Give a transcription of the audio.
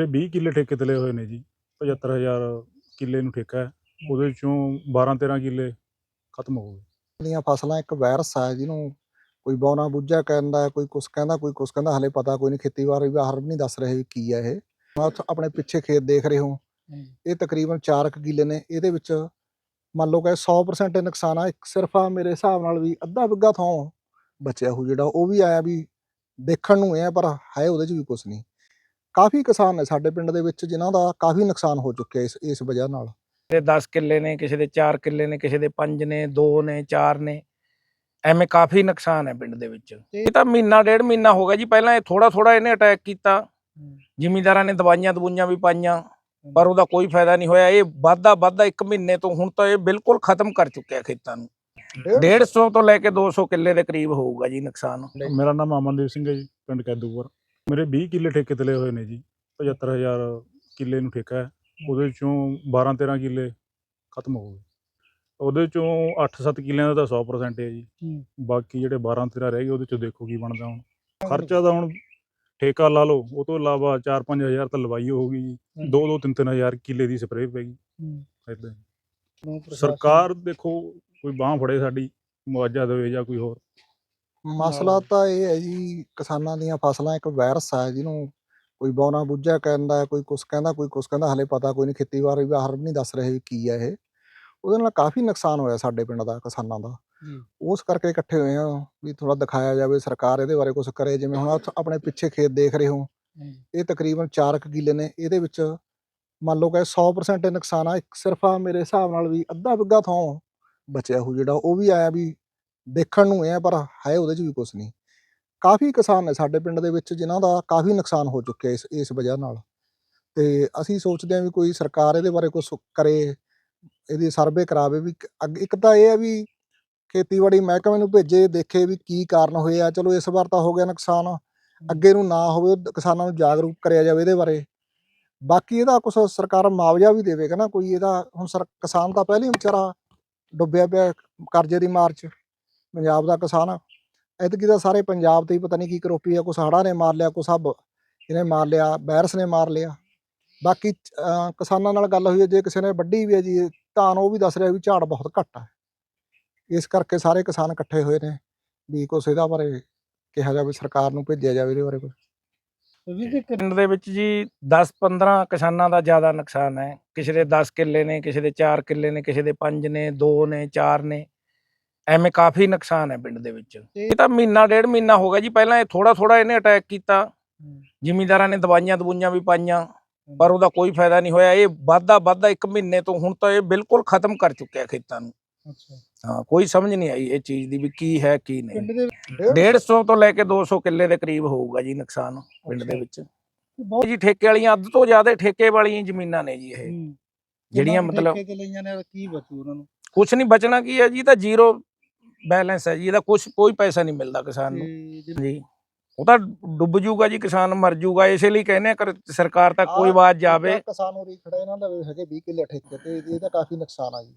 ਮੇਰੇ 20 ਕਿੱਲੇ ਠੇਕੇ ਤੇ ਲਏ ਹੋਏ ਨੇ ਜੀ 75000 ਕਿੱਲੇ ਨੂੰ ਠੇਕਾ ਹੈ ਉਹਦੇ ਚੋਂ 12 13 ਕਿੱਲੇ ਖਤਮ ਹੋ ਗਏ। ਦੀਆਂ ਫਸਲਾਂ ਇੱਕ ਵਾਇਰਸ ਆ ਜਿਹਨੂੰ ਕੋਈ ਬੌਨਾ ਬੁੱਝਾ ਕਹਿੰਦਾ ਹੈ, ਕੋਈ ਕੁਛ ਕਹਿੰਦਾ ਕੋਈ ਕੁਛ ਕਹਿੰਦਾ ਹਲੇ ਪਤਾ ਕੋਈ ਨਹੀਂ ਖੇਤੀਬਾੜੀ ਵਿਭਾਗ ਵੀ ਨਹੀਂ ਦੱਸ ਰਹੇ ਵੀ ਕੀ ਹੈ ਇਹ। ਆਪਣੇ ਪਿੱਛੇ ਖੇਤ ਦੇਖ ਰਹੇ ਹੋ ਇਹ ਤਕਰੀਬਨ 4 ਕਿੱਲੇ ਨੇ ਇਹਦੇ ਵਿੱਚ ਮੰਨ ਲਓ ਕਿ 100% ਇਹ ਨੁਕਸਾਨ ਆ ਇੱਕ ਸਿਰਫ ਆ ਮੇਰੇ ਹਿਸਾਬ ਨਾਲ ਵੀ ਅੱਧਾ ਬਿੱਗਾ ਥਾਂ ਬਚਿਆ ਹੋ ਜਿਹੜਾ ਉਹ ਵੀ ਆਇਆ ਵੀ ਦੇਖਣ ਨੂੰ ਇਹ ਆ ਪਰ ਹੈ ਉਹਦੇ 'ਚ ਵੀ ਕੁਛ ਨਹੀਂ। ਕਾਫੀ ਕਿਸਾਨ ਨੇ ਸਾਡੇ ਪਿੰਡ ਦੇ ਵਿੱਚ ਜਿਨ੍ਹਾਂ ਦਾ ਕਾਫੀ ਨੁਕਸਾਨ ਹੋ ਚੁੱਕਿਆ ਇਸ ਇਸ ਵਜ੍ਹਾ ਨਾਲ। ਦੇ 10 ਕਿੱਲੇ ਨੇ ਕਿਸੇ ਦੇ 4 ਕਿੱਲੇ ਨੇ ਕਿਸੇ ਦੇ 5 ਨੇ 2 ਨੇ 4 ਨੇ ਐਵੇਂ ਕਾਫੀ ਨੁਕਸਾਨ ਹੈ ਪਿੰਡ ਦੇ ਵਿੱਚ। ਇਹ ਤਾਂ ਮਹੀਨਾ ਡੇਢ ਮਹੀਨਾ ਹੋ ਗਿਆ ਜੀ ਪਹਿਲਾਂ ਇਹ ਥੋੜਾ ਥੋੜਾ ਇਹਨੇ ਅਟੈਕ ਕੀਤਾ। ਜ਼ਿਮੀਂਦਾਰਾਂ ਨੇ ਦਵਾਈਆਂ ਦਵੂਈਆਂ ਵੀ ਪਾਈਆਂ ਪਰ ਉਹਦਾ ਕੋਈ ਫਾਇਦਾ ਨਹੀਂ ਹੋਇਆ। ਇਹ ਵਾਧਾ ਵਾਧਾ ਇੱਕ ਮਹੀਨੇ ਤੋਂ ਹੁਣ ਤਾਂ ਇਹ ਬਿਲਕੁਲ ਖਤਮ ਕਰ ਚੁੱਕਿਆ ਖੇਤਾਂ ਨੂੰ। 150 ਤੋਂ ਲੈ ਕੇ 200 ਕਿੱਲੇ ਦੇ ਕਰੀਬ ਹੋਊਗਾ ਜੀ ਨੁਕਸਾਨ। ਮੇਰਾ ਨਾਮ ਅਮਨਦੀਪ ਸਿੰਘ ਹੈ ਜੀ ਪਿੰਡ ਕੈਦੂਪੁਰ। ਮੇਰੇ 20 ਕਿੱਲੇ ਠੇਕੇ ਤੇ ਲਏ ਹੋਏ ਨੇ ਜੀ 75000 ਕਿੱਲੇ ਨੂੰ ਠੇਕਾ ਹੈ ਉਹਦੇ ਚੋਂ 12 13 ਕਿੱਲੇ ਖਤਮ ਹੋ ਗਏ। ਉਹਦੇ ਚੋਂ 8-7 ਕਿੱਲਿਆਂ ਦਾ ਤਾਂ 100% ਹੈ ਜੀ ਬਾਕੀ ਜਿਹੜੇ 12 13 ਰਹਿ ਗਏ ਉਹਦੇ ਚੋਂ ਦੇਖੋ ਕੀ ਬਣਦਾ ਹੁਣ। ਖਰਚਾ ਤਾਂ ਹੁਣ ਠੇਕਾ ਲਾ ਲਓ ਉਹ ਤੋਂ ਇਲਾਵਾ 4-5000 ਤਾਂ ਲਵਾਈ ਹੋਊਗੀ ਜੀ 2-2 3-3000 ਕਿੱਲੇ ਦੀ ਸਪਰੇਅ ਪੈ ਗਈ। ਏਦਾਂ ਸਰਕਾਰ ਦੇਖੋ ਕੋਈ ਬਾਹ ਫੜੇ ਸਾਡੀ ਮੁਆਵਜ਼ਾ ਦੇਵੇ ਜਾਂ ਕੋਈ ਹੋਰ। ਮਸਲਾ ਤਾਂ ਇਹ ਹੈ ਜੀ ਕਿਸਾਨਾਂ ਦੀਆਂ ਫਸਲਾਂ ਇੱਕ ਵਾਇਰਸ ਆ ਜਿਹਨੂੰ ਕੋਈ ਬੌਨਾ ਬੁੱਝਾ ਕਹਿੰਦਾ ਹੈ, ਕੋਈ ਕੁਛ ਕਹਿੰਦਾ ਕੋਈ ਕੁਛ ਕਹਿੰਦਾ ਹਲੇ ਪਤਾ ਕੋਈ ਨਹੀਂ ਖੇਤੀਬਾੜੀ ਵਿਭਾਗ ਨਹੀਂ ਦੱਸ ਰਹੇ ਵੀ ਕੀ ਹੈ ਇਹ। ਉਹਦੇ ਨਾਲ ਕਾਫੀ ਨੁਕਸਾਨ ਹੋਇਆ ਸਾਡੇ ਪਿੰਡ ਦਾ ਕਿਸਾਨਾਂ ਦਾ। ਉਸ ਕਰਕੇ ਇਕੱਠੇ ਹੋਏ ਆ ਵੀ ਥੋੜਾ ਦਿਖਾਇਆ ਜਾਵੇ ਸਰਕਾਰ ਇਹਦੇ ਬਾਰੇ ਕੁਝ ਕਰੇ ਜਿਵੇਂ ਹੁਣ ਆਪਣੇ ਪਿੱਛੇ ਖੇਤ ਦੇਖ ਰਹੇ ਹੋ। ਇਹ ਤਕਰੀਬਨ 4 ਕਿੱਲੇ ਨੇ ਇਹਦੇ ਵਿੱਚ ਮੰਨ ਲਓ ਕਿ 100% ਇਹ ਨੁਕਸਾਨ ਆ ਇੱਕ ਸਿਰਫ ਆ ਮੇਰੇ ਹਿਸਾਬ ਨਾਲ ਵੀ ਅੱਧਾ ਬਿੱਗਾ ਥਾਂ ਬਚਿਆ ਹੋ ਜਿਹੜਾ ਉਹ ਵੀ ਆਇਆ ਵੀ ਦੇਖਣ ਨੂੰ ਇਹ ਆ, ਪਰ ਹੈ ਉਹਦੇ 'ਚ ਵੀ ਕੁਛ ਨਹੀਂ। ਕਾਫੀ ਕਿਸਾਨ ਨੇ ਸਾਡੇ ਪਿੰਡ ਦੇ ਵਿੱਚ ਜਿਨ੍ਹਾਂ ਦਾ ਕਾਫੀ ਨੁਕਸਾਨ ਹੋ ਚੁੱਕਿਆ ਇਸ ਇਸ ਵਜ੍ਹਾ ਨਾਲ। ਤੇ ਅਸੀਂ ਸੋਚਦੇ ਹਾਂ ਵੀ ਕੋਈ ਸਰਕਾਰ ਇਹਦੇ ਬਾਰੇ ਕੁਝ ਕਰੇ, ਇਹਦੀ ਸਰਵੇ ਕਰਾਵੇ ਵੀ ਅੱਗੇ- ਇੱਕ ਤਾਂ ਇਹ ਹੈ ਵੀ ਖੇਤੀਬਾੜੀ ਮਹਿਕਮੇ ਨੂੰ ਭੇਜੇ, ਦੇਖੇ ਵੀ ਕੀ ਕਾਰਨ ਹੋਏ ਆ। ਚਲੋ ਇਸ ਵਾਰ ਤਾਂ ਹੋ ਗਿਆ ਨੁਕਸਾਨ, ਅੱਗੇ ਨੂੰ ਨਾ ਹੋਵੇ, ਕਿਸਾਨਾਂ ਨੂੰ ਜਾਗਰੂਕ ਕਰਿਆ ਜਾਵੇ ਇਹਦੇ ਬਾਰੇ। ਬਾਕੀ ਇਹਦਾ ਕੁਝ ਸਰਕਾਰ ਮੁਆਵਜ਼ਾ ਵੀ ਦੇਵੇਗਾ ਨਾ ਕੋਈ, ਇਹਦਾ ਹੁਣ ਸਰ, ਕਿਸਾਨ ਤਾਂ ਪਹਿਲਾਂ ਵਿਚਾਰਾ ਡੁੱਬਿਆ ਪਿਆ ਕਰਜ਼ੇ ਦੀ ਮਾਰ 'ਚ। ਪੰਜਾਬ ਦਾ ਕਿਸਾਨ। ਐਤਕੀ ਦਾ ਸਾਰੇ ਪੰਜਾਬ ਤੇ ਹੀ ਪਤਾ ਨਹੀਂ ਕੀ ਕਰੋਪੀ ਆ, ਕੁਛ ਹੜ੍ਹਾਂ ਨੇ ਮਾਰ ਲਿਆ, ਕੁਛ ਸਭ ਇਹਨੇ ਮਾਰ ਲਿਆ ਵਾਇਰਸ ਨੇ ਮਾਰ ਲਿਆ। ਬਾਕੀ ਕਿਸਾਨਾਂ ਨਾਲ ਗੱਲ ਹੋਈ ਹੈ ਜੇ ਕਿਸੇ ਨੇ ਵੱਢੀ ਵੀ ਹੈ ਜੀ ਧਾਨ ਉਹ ਵੀ ਦੱਸ ਰਿਹਾ ਵੀ ਝਾੜ ਬਹੁਤ ਘੱਟ ਹੈ ਇਸ ਕਰਕੇ ਸਾਰੇ ਕਿਸਾਨ ਇਕੱਠੇ ਹੋਏ ਨੇ ਵੀ ਕੁਛ ਇਹਦਾ ਬਾਰੇ ਕਿਹਾ ਜਾਵੇ, ਸਰਕਾਰ ਨੂੰ ਭੇਜਿਆ ਜਾਵੇ ਇਹਦੇ ਬਾਰੇ ਕੁਛ। ਪਿੰਡ ਦੇ ਵਿੱਚ ਜੀ 10-15 ਕਿਸਾਨਾਂ ਦਾ ਜ਼ਿਆਦਾ ਨੁਕਸਾਨ ਹੈ। ਕਿਸੇ ਦੇ 10 ਕਿੱਲੇ ਨੇ, ਕਿਸੇ ਦੇ 4 ਕਿੱਲੇ ਨੇ, ਕਿਸੇ ਦੇ 5 ਨੇ 2 ਨੇ 4 ਨੇ। ਐਵੇਂ ਕਾਫੀ ਨੁਕਸਾਨ ਹੈ ਪਿੰਡ ਦੇ ਵਿੱਚ। ਇਹ ਤਾਂ ਮਹੀਨਾ ਡੇਢ ਮਹੀਨਾ ਹੋ ਗਿਆ ਜੀ ਪਹਿਲਾਂ ਇਹ ਥੋੜਾ ਥੋੜਾ ਇਹਨੇ ਅਟੈਕ ਕੀਤਾ। ਜ਼ਿਮੀਂਦਾਰਾਂ ਨੇ ਦਵਾਈਆਂ ਦਵੂਈਆਂ ਵੀ ਪਾਈਆਂ ਪਰ ਉਹਦਾ ਕੋਈ ਫਾਇਦਾ ਨਹੀਂ ਹੋਇਆ। ਇਹ ਵਾਧਾ ਵਾਧਾ ਇੱਕ ਮਹੀਨੇ ਤੋਂ ਹੁਣ ਤਾਂ ਇਹ ਬਿਲਕੁਲ ਖਤਮ ਕਰ ਚੁੱਕਿਆ ਖੇਤਾਂ ਨੂੰ। ਹਾਂ ਕੋਈ ਸਮਝ ਨਹੀਂ ਆਈ ਇਹ ਚੀਜ਼ ਦੀ ਵੀ ਕੀ ਹੈ ਕੀ ਨਹੀਂ। 150 ਤੋਂ ਲੈ ਕੇ 200 ਕਿੱਲੇ ਦੇ ਕਰੀਬ ਹੋਊਗਾ ਜੀ ਨੁਕਸਾਨ ਪਿੰਡ ਦੇ ਵਿੱਚ। ਜੀ ਠੇਕੇ ਵਾਲੀਆਂ ਅੱਧ ਤੋਂ ਜ਼ਿਆਦਾ ਠੇਕੇ ਵਾਲੀਆਂ ਜ਼ਮੀਨਾਂ ਨੇ ਜੀ ਇਹ। ਜਿਹੜੀਆਂ ਮਤਲਬ ਠੇਕੇ ਤੇ ਲਈਆਂ ਨੇ ਕੀ ਬਚੂ ਉਹਨਾਂ ਨੂੰ? ਕੁਝ ਨਹੀਂ ਬਚਣਾ ਕੀ ਹੈ ਜੀ ਤਾਂ ਜ਼ੀਰੋ ਬੈਲੈਂਸ ਹੈ ਜੀ ਇਹਦਾ ਕੁਝ ਕੋਈ ਪੈਸਾ ਨਹੀਂ ਮਿਲਦਾ ਕਿਸਾਨ ਨੂੰ। ਜੀ ਉਹ ਤਾਂ ਡੁੱਬ ਜੂਗਾ ਜੀ ਕਿਸਾਨ ਮਰ ਜੂਗਾ ਇਸੇ ਲਈ ਕਹਿੰਦੇ ਆ ਕਰ ਸਰਕਾਰ ਤੱਕ ਕੋਈ ਆਵਾਜ਼ ਜਾਵੇ। ਕਿਸਾਨ ਉਰੀ ਖੜੇ ਇਹਨਾਂ ਦਾ ਹੈਗੇ 20 ਕਿੱਲੇ ਠੇਕੇ ਤੇ ਇਹਦਾ ਕਾਫੀ ਨੁਕਸਾਨ ਆ ਜੀ।